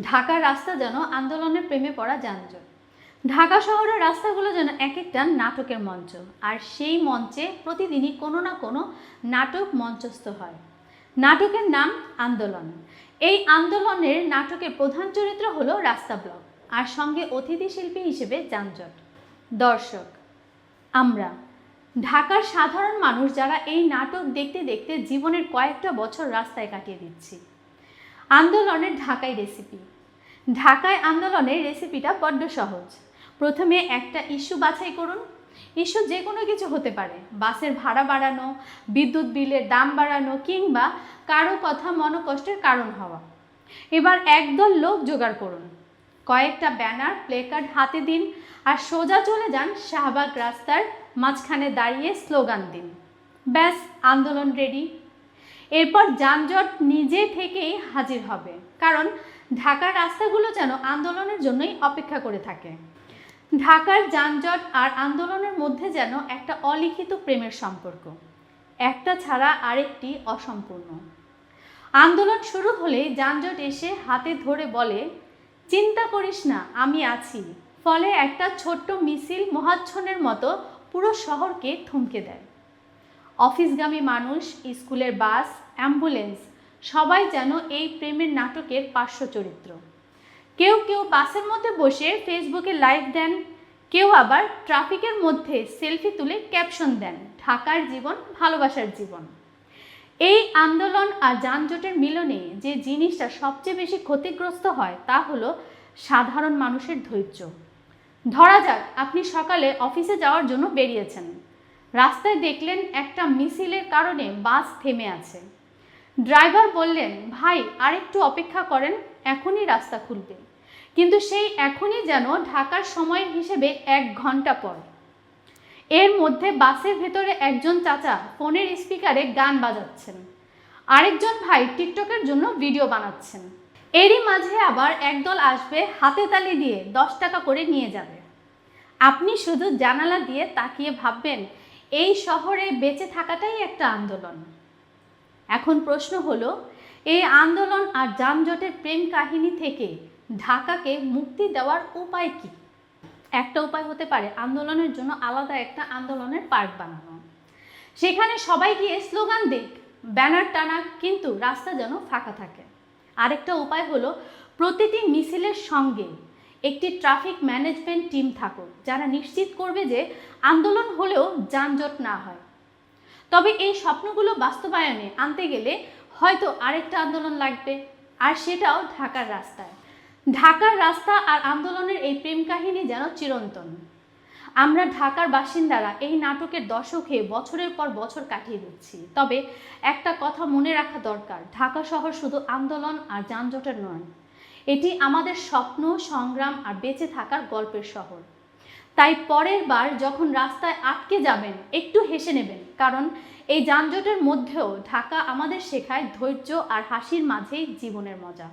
ঢাকার রাস্তা যেন আন্দোলনের প্রেমে পড়া যানজট। ঢাকা শহরের রাস্তাগুলো যেন এক একটা নাটকের মঞ্চ, আর সেই মঞ্চে প্রতিদিনই কোনো না কোনো নাটক মঞ্চস্থ হয়। নাটকের নাম আন্দোলন। এই আন্দোলনের নাটকের প্রধান চরিত্র হলো রাস্তা ব্লক, আর সঙ্গে অতিথি শিল্পী হিসেবে যানজট। দর্শক, আমরা, ঢাকার সাধারণ মানুষ যারা এই নাটক দেখতে দেখতে জীবনের কয়েকটা বছর রাস্তায় কাটিয়ে দিচ্ছি। আন্দোলনের ঢাকাই রেসিপি ঢাকায় আন্দোলনের রেসিপিটা বড্ড সহজ। প্রথমে একটা ইস্যু বাছাই করুন। ইস্যু যে কোনো কিছু হতে পারে। বাসের ভাড়া বাড়ানো, বিদ্যুৎ বিলের দাম বাড়ানো কিংবা কারও কথা মনোকষ্টের কারণ হওয়া। এবার একদল লোক জোগাড় করুন। কয়েকটা ব্যানার প্লেকার্ড হাতে দিন আর সোজা চলে যান শাহবাগ রাস্তার মাঝখানে দাঁড়িয়ে স্লোগান দিন। ব্যাস, আন্দোলন রেডি এরপর যানজট নিজে থেকেই হাজির হবে। কারণ ঢাকার রাস্তাগুলো যেন আন্দোলনের জন্যই অপেক্ষা করে থাকে। ঢাকার যানজট আর আন্দোলনের মধ্যে যেন একটা অলিখিত প্রেমের সম্পর্ক। একটা ছাড়া আরেকটি অসম্পূর্ণ। আন্দোলন শুরু হলে যানজট এসে হাতে ধরে বলে, চিন্তা করিস না, আমি আছি। ফলে একটা ছোট্ট মিছিল মহাচ্ছনের মতো পুরো শহরকে থমকে দেয়। অফিসগামী মানুষ, স্কুলের বাস, অ্যাম্বুলেন্স, সবাই যেন এই প্রেমের নাটকের পার্শ্ব চরিত্র। কেউ কেউ বাসের মধ্যে বসে ফেসবুকে লাইভ দেন, কেউ আবার ট্রাফিকের মধ্যে সেলফি তুলে ক্যাপশন দেন, ঢাকার জীবন, ভালোবাসার জীবন। এই আন্দোলন আর যানজটের মিলনে যে জিনিসটা সবচেয়ে বেশি ক্ষতিগ্রস্ত হয় তা হলো সাধারণ মানুষের ধৈর্য। ধরা যাক, আপনি সকালে অফিসে যাওয়ার জন্য বেরিয়েছেন। রাস্তায় দেখলেন একটা মিছিলের কারণে বাস থেমে আছে। ড্রাইভার বললেন, ভাই, আরেকটু অপেক্ষা করেন, এখনই রাস্তা খুলবে। কিন্তু সেই এখনই যেন ঢাকার সময় হিসেবে এক ঘণ্টা পর। এর মধ্যে বাসের ভেতরে একজন চাচা ফোনের স্পিকারে গান বাজাচ্ছেন। আরেকজন ভাই টিকটকের জন্য ভিডিও বানাচ্ছেন। এরই মাঝে আবার একদল আসবে হাতে তালি দিয়ে দশ টাকা করে নিয়ে যাবে। আপনি শুধু জানালা দিয়ে তাকিয়ে ভাববেন এই শহরে বেঁচে থাকাটাই একটা আন্দোলন। এখন প্রশ্ন হলো, এই আন্দোলন আর যানজটের প্রেম কাহিনী থেকে ঢাকাকে মুক্তি দেওয়ার উপায় কি? একটা উপায় হতে পারে আন্দোলনের জন্য আলাদা একটা আন্দোলনের পার্ক বানানো। সেখানে সবাই গিয়ে স্লোগান দিক ব্যানার টানা, কিন্তু রাস্তা যেন ফাঁকা থাকে। আরেকটা উপায় হলো, প্রতিটি মিছিলের সঙ্গে একটি ট্রাফিক ম্যানেজমেন্ট টিম থাকুক, যারা নিশ্চিত করবে যে আন্দোলন হলেও যানজট না হয়। তবে এই স্বপ্নগুলো বাস্তবায়নে আনতে গেলে হয়তো আরেকটা আন্দোলন লাগবে, আর সেটাও ঢাকার রাস্তায়। ঢাকার রাস্তা আর আন্দোলনের এই প্রেম কাহিনী যেন চিরন্তন। আমরা ঢাকার বাসিন্দারা এই নাটকের দশকে বছরের পর বছর কাটিয়ে দিচ্ছি। তবে একটা কথা মনে রাখা দরকার, ঢাকা শহর শুধু আন্দোলন আর যানজটের নয় এটি আমাদের স্বপ্ন, সংগ্রাম আর বেঁচে থাকার গল্পের শহর। তাই পরের বার যখন রাস্তায় আটকে যাবেন, একটু হেসে নেবেন, কারণ এই যানজটের মধ্যেও ঢাকা আমাদের শেখায় ধৈর্য আর হাসির মাঝেই জীবনের মজা।